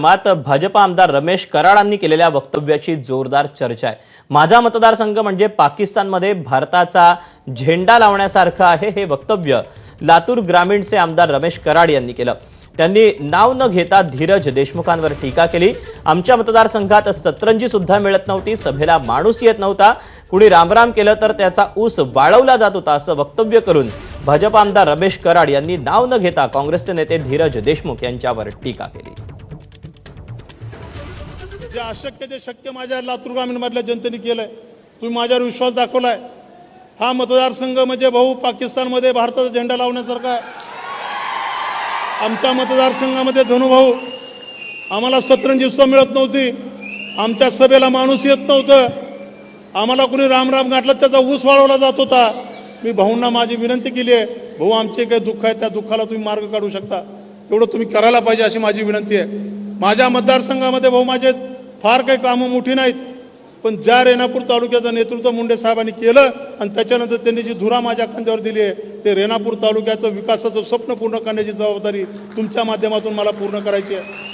मात भाजपा आमदार रमेश कराडांनी केलेल्या वक्तव्याची जोरदार चर्चा आहे. माझा मतदारसंघ म्हणजे पाकिस्तानमध्ये भारताचा झेंडा लावण्यासारखं आहे हे वक्तव्य लातूर ग्रामीणचे आमदार रमेश कराड यांनी केलं. त्यांनी नाव न घेता धीरज देशमुखांवर टीका केली. आमच्या मतदारसंघात सतरंजी सुद्धा मिळत नव्हती सभेला माणूस येत नव्हता. कुणी रामराम केलं तर त्याचा ऊस वाळवला जात होता असं वक्तव्य करून भाजप आमदार रमेश कराड यांनी नाव न घेता काँग्रेसचे नेते धीरज देशमुख यांच्यावर टीका केली. जे अशक्य ते शक्य माझ्या लातूर ग्रामीणमधल्या जनतेने केलंय तुम्ही माझ्यावर विश्वास दाखवलाय. हा मतदारसंघ म्हणजे भाऊ पाकिस्तानमध्ये भारताचा झेंडा लावण्यासारखा आहे. आमच्या मतदारसंघामध्ये धनुभाऊ आम्हाला सतरंजी उत्सव मिळत नव्हती. आमच्या सभेला माणूस येत नव्हतं. आम्हाला कुणी रामराम गाठला त्याचा ऊस वाळवला जात होता. मी भाऊंना माझी विनंती केली आहे भाऊ आमचे काही दुःख आहे त्या दुःखाला तुम्ही मार्ग काढू शकता. तेवढं तुम्ही करायला पाहिजे अशी माझी विनंती आहे. माझ्या मतदारसंघामध्ये भाऊ माझे फार काही कामं मोठी नाहीत. पण ज्या रेणापूर तालुक्याचं नेतृत्व मुंडे साहेबांनी केलं आणि त्याच्यानंतर त्यांनी जी धुरा माझ्या खांद्यावर दिली आहे ते रेणापूर तालुक्याचं विकासाचं स्वप्न पूर्ण करण्याची जबाबदारी तुमच्या माध्यमातून मला पूर्ण करायची आहे.